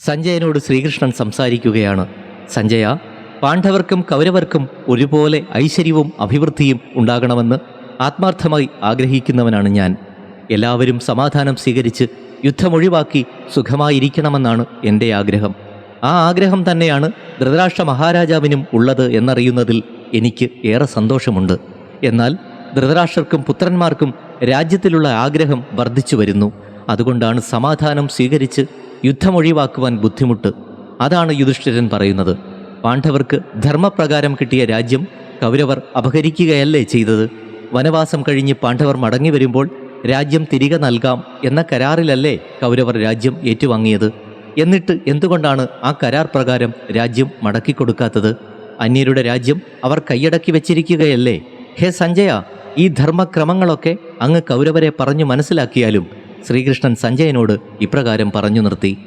സഞ്ജയനോട് ശ്രീകൃഷ്ണൻ സംസാരിക്കുകയാണ്. സഞ്ജയ പാണ്ഡവർക്കും കൗരവർക്കും ഒരുപോലെ ഐശ്വര്യവും അഭിവൃദ്ധിയും ഉണ്ടാകണമെന്ന് ആത്മാർത്ഥമായി ആഗ്രഹിക്കുന്നവനാണ് ഞാൻ. എല്ലാവരും സമാധാനം സ്വീകരിച്ച് യുദ്ധമൊഴിവാക്കി സുഖമായിരിക്കണമെന്നാണ് എന്റെ ആഗ്രഹം. ആ ആഗ്രഹം തന്നെയാണ് ധൃതരാഷ്ട്ര മഹാരാജാവിനും ഉള്ളത് എന്നറിയുന്നതിൽ എനിക്ക് ഏറെ സന്തോഷമുണ്ട്. എന്നാൽ ധൃതരാഷ്ട്രർക്കും പുത്രന്മാർക്കും രാജ്യത്തിലുള്ള ആഗ്രഹം വർദ്ധിച്ചു വരുന്നു. അതുകൊണ്ടാണ് സമാധാനം സ്വീകരിച്ച് യുദ്ധമൊഴിവാക്കുവാൻ ബുദ്ധിമുട്ട്. അതാണ് യുധിഷ്ഠിരൻ പറയുന്നത്. പാണ്ഡവർക്ക് ധർമ്മപ്രകാരം കിട്ടിയ രാജ്യം കൗരവർ അപഹരിക്കുകയല്ലേ ചെയ്തത്? വനവാസം കഴിഞ്ഞ് പാണ്ഡവർ മടങ്ങി വരുമ്പോൾ രാജ്യം തിരികെ നൽകാം എന്ന കരാറിലല്ലേ കൗരവർ രാജ്യം ഏറ്റുവാങ്ങിയത്? എന്നിട്ട് എന്തുകൊണ്ടാണ് ആ കരാർ പ്രകാരം രാജ്യം മടക്കി കൊടുക്കാത്തത്? അന്യരുടെ രാജ്യം അവർ കൈയടക്കി വെച്ചിരിക്കുകയല്ലേ? ഹേ സഞ്ജയ ഈ ധർമ്മക്രമങ്ങളൊക്കെ അങ്ങ് കൗരവരെ പറഞ്ഞു മനസ്സിലാക്കിയാലും ശ്രീകൃഷ്ണൻ സഞ്ജയനോട് ഇപ്രകാരം പറഞ്ഞു നിർത്തി.